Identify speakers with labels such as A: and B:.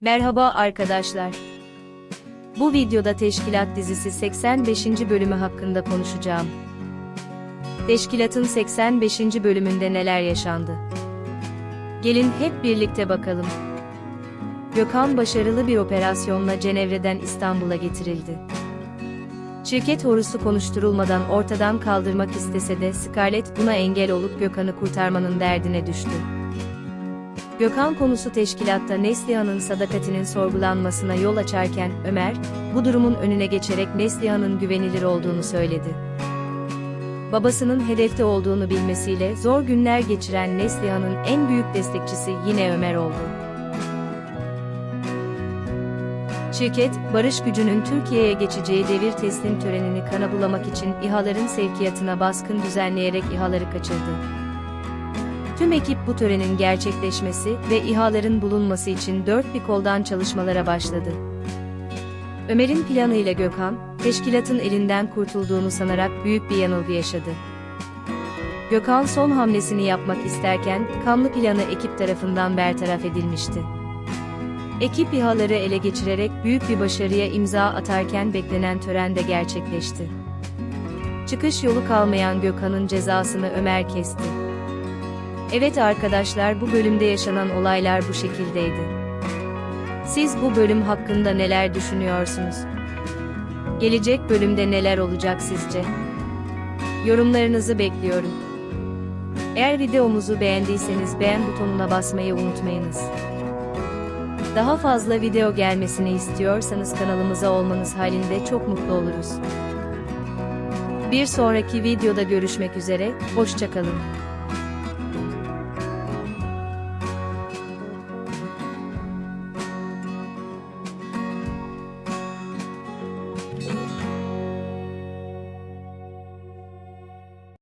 A: Merhaba arkadaşlar. Bu videoda Teşkilat dizisi 85. bölümü hakkında konuşacağım. Teşkilatın 85. bölümünde neler yaşandı? Gelin hep birlikte bakalım. Gökhan başarılı bir operasyonla Cenevre'den İstanbul'a getirildi. Şirket horusu konuşturulmadan ortadan kaldırmak istese de Scarlett buna engel olup Gökhan'ı kurtarmanın derdine düştü. Gökhan konusu teşkilatta Neslihan'ın sadakatinin sorgulanmasına yol açarken Ömer, bu durumun önüne geçerek Neslihan'ın güvenilir olduğunu söyledi. Babasının hedefte olduğunu bilmesiyle zor günler geçiren Neslihan'ın en büyük destekçisi yine Ömer oldu. Şirket, barış gücünün Türkiye'ye geçeceği devir teslim törenini kana bulamak için İHA'ların sevkiyatına baskın düzenleyerek İHA'ları kaçırdı. Tüm ekip bu törenin gerçekleşmesi ve İHA'ların bulunması için dört bir koldan çalışmalara başladı. Ömer'in planıyla Gökhan, teşkilatın elinden kurtulduğunu sanarak büyük bir yanılgı yaşadı. Gökhan son hamlesini yapmak isterken, kanlı planı ekip tarafından bertaraf edilmişti. Ekip İHA'ları ele geçirerek büyük bir başarıya imza atarken beklenen tören de gerçekleşti. Çıkış yolu kalmayan Gökhan'ın cezasını Ömer kesti. Evet arkadaşlar bu bölümde yaşanan olaylar bu şekildeydi. Siz bu bölüm hakkında neler düşünüyorsunuz? Gelecek bölümde neler olacak sizce? Yorumlarınızı bekliyorum. Eğer videomuzu beğendiyseniz beğen butonuna basmayı unutmayınız. Daha fazla video gelmesini istiyorsanız kanalımıza olmanız halinde çok mutlu oluruz. Bir sonraki videoda görüşmek üzere, hoşçakalın.